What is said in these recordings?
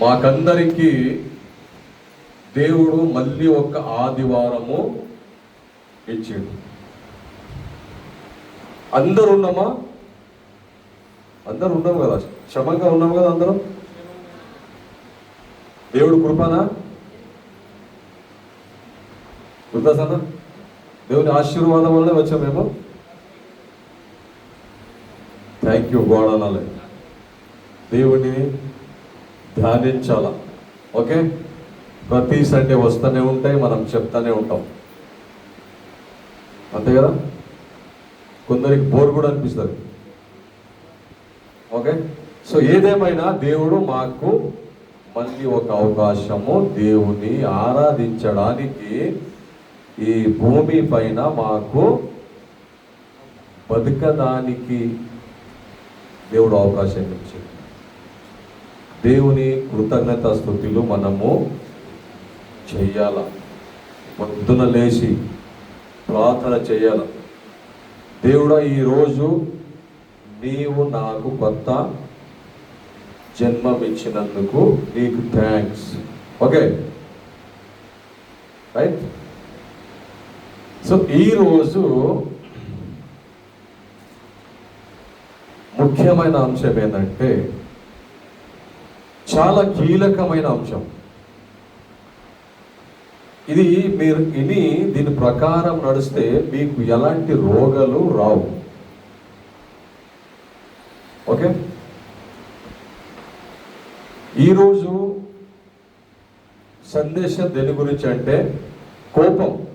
మాకందరికీ దేవుడు మళ్ళీ ఒక ఆదివారము ఇచ్చిండు. అందరు ఉన్నామా అందరు ఉన్నాం కదా. క్షమంగా ఉన్నాం కదా అందరం? దేవుడు కృపనా? కృతసన దేవుని ఆశీర్వాదం వల్లే వచ్చాం మేము. థ్యాంక్ యూ గోడనాలే దేవుడిని ధ్యానించాల. ఓకే? ప్రతి సండే వస్తూనే ఉంటాయి మనం చెప్తానే ఉంటాం. అంతే కదా? కొందరికి బోర్ కూడా అనిపిస్తుంది. ఓకే? సో ఏదేమైనా దేవుడు మాకు మళ్ళీ ఒక అవకాశము దేవుని ఆరాధించడానికి ఈ భూమి పైన మాకు బతకడానికి దేవుడు అవకాశం ఇచ్చింది దేవుని కృతజ్ఞత స్థుతులు మనము చెయ్యాల పొద్దున లేచి ప్రార్థన చేయాల. దేవుడా ఈరోజు నీవు నాకు కొత్త జన్మమిచ్చినందుకు నీకు థ్యాంక్స్ ఓకే? రైట్ సో ఈరోజు ముఖ్యమైన అంశం ఏంటంటే చాలా కీలకమైన అంశం. ఇది మీరు ఇని దీని ప్రకారం నడిస్తే మీకు ఎలాంటి రోగాలు రావు. ఓకే? ఈరోజు సందేశం దేని గురించి అంటే కోపం.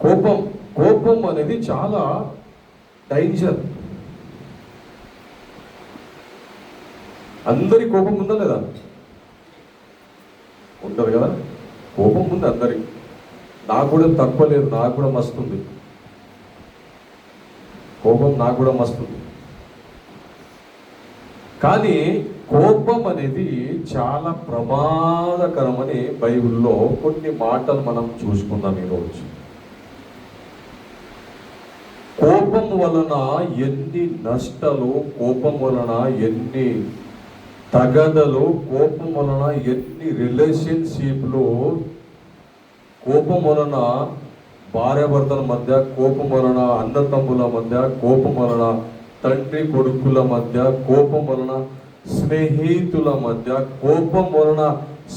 కోపం కోపం అనేది చాలా డేంజర్ అందరి కోపం ఉందా లేదా? ఉంటుంది కదా? కోపం ఉంది అందరికి నాకు కూడా తక్కువ లేదు నాకు కూడా మస్తుంది కోపం నాకు కూడా మస్తుంది కానీ కోపం అనేది చాలా ప్రమాదకరమని బైబిల్లో కొన్ని మాటలు మనం చూసుకుందాం ఈరోజు. కోపం వలన ఎన్ని నష్టాలు కోపం వలన ఎన్ని తగదలు కోపం వలన ఎన్ని రిలేషన్షిప్లు కోపం వలన భార్యాభర్తల మధ్య కోపం వలన అన్నతమ్ముల మధ్య కోపం వలన తండ్రి కొడుకుల మధ్య కోపం వలన స్నేహితుల మధ్య కోపం వలన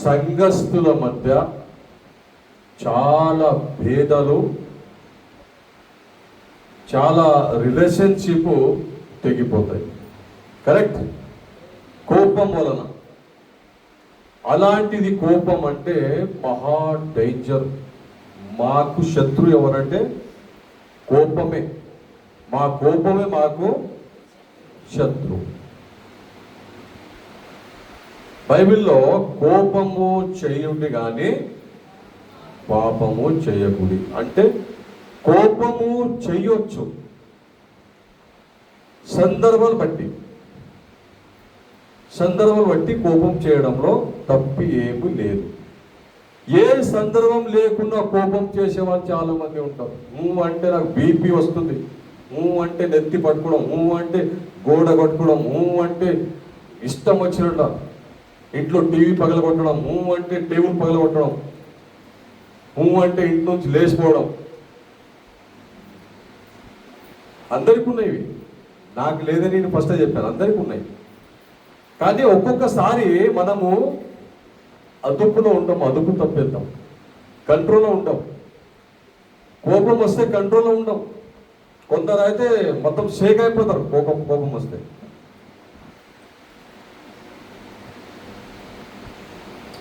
సంఘస్థుల మధ్య చాలా భేదాలు చాలా రిలేషన్షిప్ తెగిపోతాయి. కరెక్ట్? కోపం వలన. అలాంటిది కోపం అంటే మహా డేంజర్ మాకు శత్రు ఎవరంటే కోపమే. మా కోపమే మాకు శత్రు. బైబిల్లో కోపము చేయుడి కానీ పాపము చేయకుడి. అంటే కోపము చెయ్యొచ్చు సందర్భాలు బట్టి. సందర్భం బట్టి కోపం చేయడంలో తప్పు ఏమీ లేదు. ఏ సందర్భం లేకుండా కోపం చేసేవాళ్ళు చాలా మంది ఉంటారు. నువ్వు అంటే నాకు బీపీ వస్తుంది. నువ్వు అంటే నెత్తి పట్టుకోవడం నువ్వు అంటే గోడ కొట్టుకోవడం నువ్వు అంటే ఇష్టం వచ్చినట్ట ఇంట్లో టీవీ పగలగొట్టడం నువ్వు అంటే టేబుల్ పగలగొట్టడం నువ్వు అంటే ఇంటి నుంచి లేచిపోవడం. అందరికి ఉన్నాయి నాకు లేదని నేను ఫస్ట్ చెప్పాను. అందరికి ఉన్నాయి. కానీ ఒక్కొక్కసారి మనము అదుపులో ఉంటాం అదుపు తప్పేద్దాం. కంట్రోల్లో ఉంటాం కోపం వస్తే కంట్రోల్లో ఉంటాం కొందరు అయితే మొత్తం షేక్ అయిపోతారు కోపం కోపం వస్తే.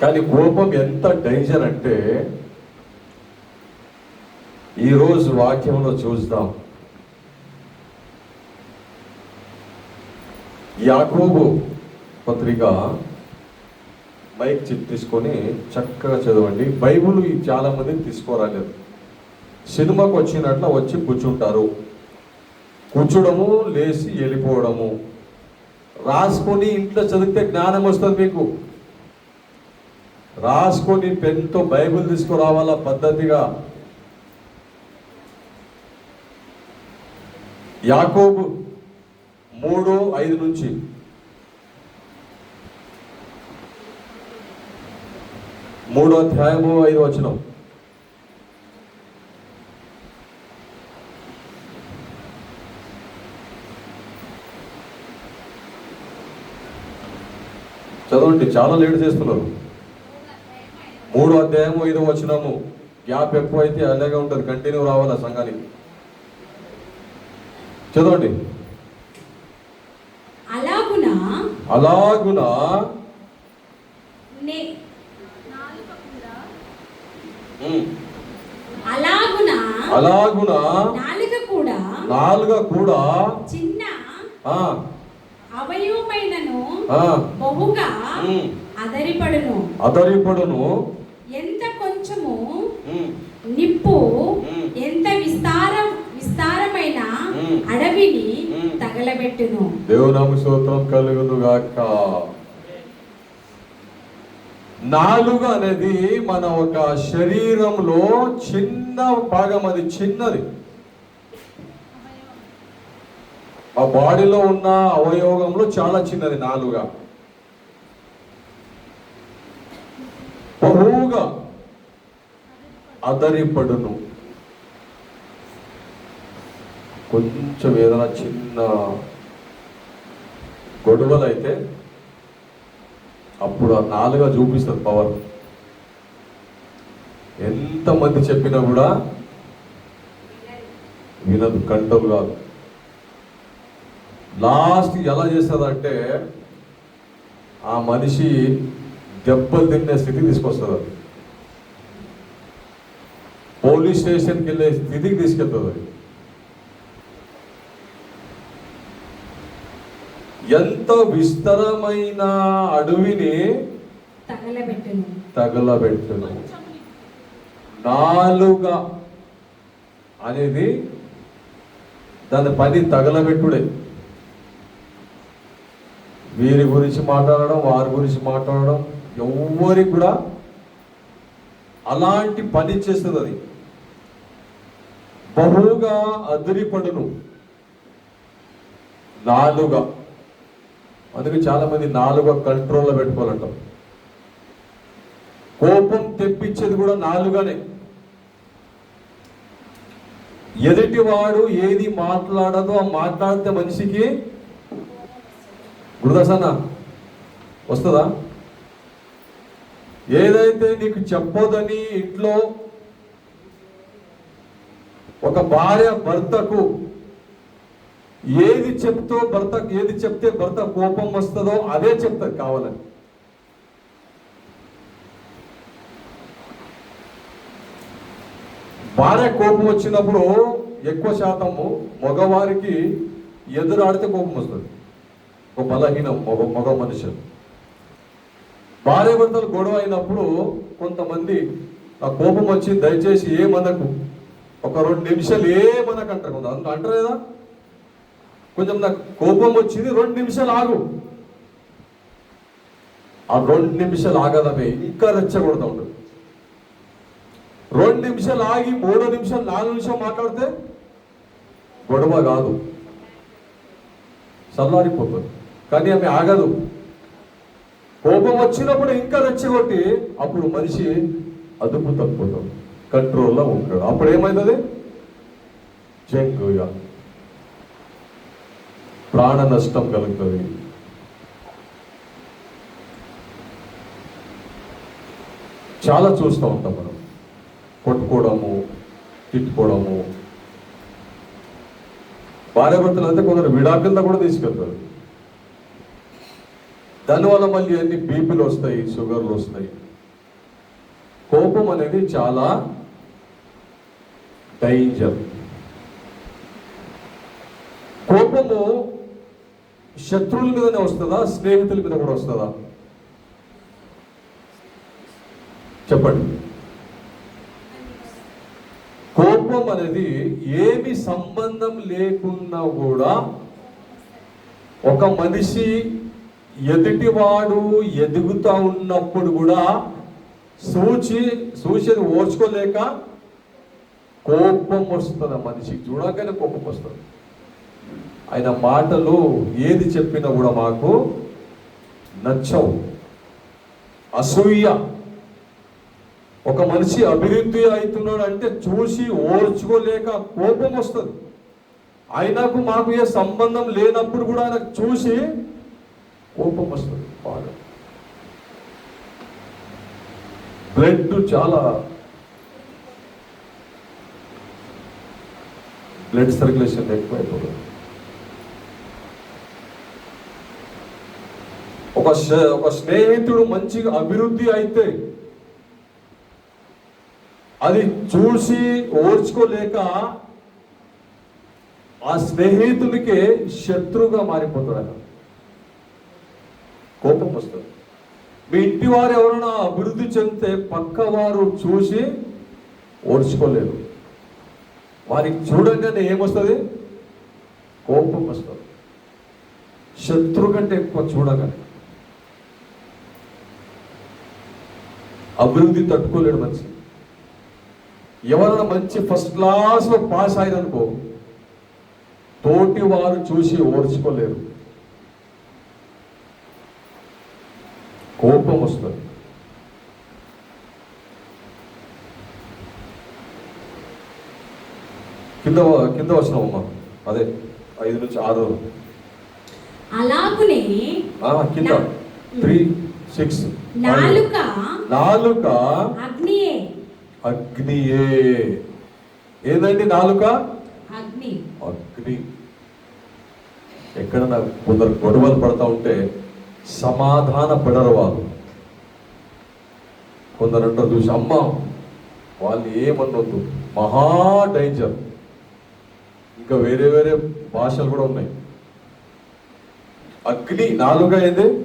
కానీ కోపం ఎంత డేంజర్ అంటే ఈరోజు వాక్యంలో చూస్తాం. యాకోబు పత్రిక మైక్ చిప్ తీసుకొని చక్కగా చదవండి. బైబుల్ చాలా మంది తీసుకోరాలేదు. సినిమాకు వచ్చినట్ల వచ్చి కూర్చుంటారు. కూర్చోడము లేచి వెళ్ళిపోవడము. రాసుకొని ఇంట్లో చదివితే జ్ఞానం వస్తుంది మీకు. రాసుకొని పెన్తో బైబిల్ తీసుకురావాలా పద్ధతిగా? యాకోబు మూడు ఐదు నుంచి మూడో అధ్యాయము ఐదు వచనం. చదవండి చాలా లేట్ చేస్తున్నారు. మూడో అధ్యాయము ఐదో వచనము. గ్యాప్ ఎక్కువైతే అలాగే ఉంటుంది కంటిన్యూ రావాలా సంఘానికి? చదవండి. అలాగున? అలాగున? అలాగున? అలాగున? నాలుక కూడా? నాలుగ కూడా? చిన్న అవయవమైనను బహుగా అదరిపడును. అతరిపడును ఎంత కొంచెము? నిప్పు. ఎంత విస్తారం విస్తారమైన. అడవిని. తగలబెట్టును. దేవునామ స్తోత్రం కలుగును గాక నాలుగు అనేది మన ఒక శరీరంలో చిన్న భాగం అది చిన్నది. ఆ బాడీలో ఉన్న అవయోగంలో చాలా చిన్నది నాలుగా. బహుగా అదరిపడును. కొంచెం ఏదైనా చిన్న గొడవలు అయితే అప్పుడు నాలుగా చూపిస్తుంది పవర్ ఎంతమంది చెప్పినా కూడా వినదు కంట్రోల్ కాదు లాస్ట్ ఎలా చేస్తుందంటే ఆ మనిషి దెబ్బలు తినే స్థితికి తీసుకొస్తుంది అది. పోలీస్ స్టేషన్కి వెళ్ళే స్థితికి తీసుకెళ్తుంది అది. ఎంత విస్తరమైన అడవిని తగలబెట్టును. తగలబెట్టును. నాలుగా అనేది దాని పని తగలబెట్టుడే. వీరి గురించి మాట్లాడడం వారి గురించి మాట్లాడడం ఎవరికి కూడా అలాంటి పని చేస్తుంది అది బహుగా అదిరిపడును. నాలుగా అందుకే చాలా మంది నాలుగో కంట్రోల్లో పెట్టుకోవాలంటాం. కోపం తెప్పించేది కూడా నాలుగానే. ఎదుటివాడు ఏది మాట్లాడదో ఆ మాట్లాడితే మనిషికి గురుదాసన్న వస్తుందా? ఏదైతే నీకు చెప్పొదని ఇంట్లో ఒక భార్య భర్తకు ఏది చెప్తో భర్త ఏది చెప్తే భర్త కోపం వస్తుందో అదే చెప్తారు కావాలని. భార్య కోపం వచ్చినప్పుడు ఎక్కువ శాతము మగవారికి ఎదురాడితే కోపం వస్తుంది. ఒక బలహీనం మగ మగ మనుషులు. భార్య భర్తలు గొడవ అయినప్పుడు కొంతమంది ఆ కోపం వచ్చి దయచేసి ఏమనకు? ఒక రెండు నిమిషాలు ఏమనకు అంటారు కొంత అంటారు కదా. కొంచెం నాకు కోపం వచ్చింది. రెండు నిమిషాలు ఆగు. ఆ రెండు నిమిషాలు ఆగదమే. ఇంకా రెచ్చగొడతా రెండు నిమిషాలు ఆగి మూడో నిమిషాలు నాలుగు నిమిషాలు మాట్లాడితే గొడవ కాదు. చల్లారిపోతుంది కానీ ఆమె ఆగదు. కోపం వచ్చినప్పుడు ఇంకా రెచ్చగొట్టి అప్పుడు మనిషి అదుపు తప్పుతాడు కంట్రోల్లో ఉంటాడు. అప్పుడు ఏమవుతుంది జంగుగా ప్రాణ నష్టం కలుగుతుంది. చాలా చూస్తూ ఉంటాం మనం. కొట్టుకోవడము తిట్టుకోవడము. భార్యాభర్తలు అయితే కొందరు విడాకులతో కూడా తీసుకెళ్తారు. దానివల్ల మళ్ళీ అన్ని బీపీలు వస్తాయి షుగర్లు వస్తాయి. కోపం అనేది చాలా డేంజర్. కోపము శత్రువుల మీదనే వస్తుందా? స్నేహితుల మీద కూడా వస్తుందా? చెప్పండి. కోపం అనేది ఏమి సంబంధం లేకున్నా కూడా ఒక మనిషి ఎదుటివాడు ఎదుగుతా ఉన్నప్పుడు కూడా సూచి సూచిని ఓర్చుకోలేక కోపం వస్తుంది మనిషికి. చూడగానే కోపం వస్తుంది. ఆయన మాటలు ఏది చెప్పినా కూడా మాకు నచ్చవు. అసూయ. ఒక మనిషి అభివృద్ధి అవుతున్నాడు అంటే చూసి ఓర్చుకోలేక కోపం వస్తుంది. ఆయనకు మాకు ఏ సంబంధం లేనప్పుడు కూడా ఆయన చూసి కోపం వస్తుంది బాగా. బ్లడ్ చాలా బ్లడ్ సర్క్యులేషన్ ఎక్కువైపోతుంది. ఒక స్నేహితుడు మంచిగా అభివృద్ధి అయితే అది చూసి ఓర్చుకోలేక ఆ స్నేహితుడికి శత్రువుగా మారిపోతాడు కోపం వస్తుంది. మీ ఇంటి వారు ఎవరైనా అభివృద్ధి చెందితే పక్క వారు చూసి ఓర్చుకోలేరు. వారికి చూడంగానే ఏమొస్తుంది? కోపం వస్తుంది. శత్రు కంటే ఎక్కువ చూడగలరు అభివృద్ధి తట్టుకోలేడు మనిషి. ఎవరైనా మంచి ఫస్ట్ క్లాస్లో పాస్ అయ్యారనుకో తోటి వారు చూసి ఓర్చుకోలేరు. కోపం వస్తుంది. కింద కింద వచ్చినాం అమ్మా. అదే ఐదు నుంచి ఆరు. అలాగునే కింద. Three six. నాలుక. నాలుక. అగ్నియే. అగ్నియే. ఏదండి నాలుక? అగ్ని. అగ్ని. ఎక్కడ నాకు కొందరు గొడవలు పడతా ఉంటే సమాధాన పడరు వాళ్ళు కొందరు అంటారు చూసి అమ్మ వాళ్ళు ఏమన్నొద్దు. మహా డేంజర్. ఇంకా వేరే వేరే భాషలు కూడా ఉన్నాయి. అగ్ని నాలుక ఏంది?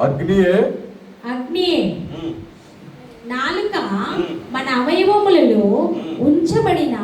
అగ్నియే అగ్నియే నాలుక. మన అవయవములలో. ఉంచబడిన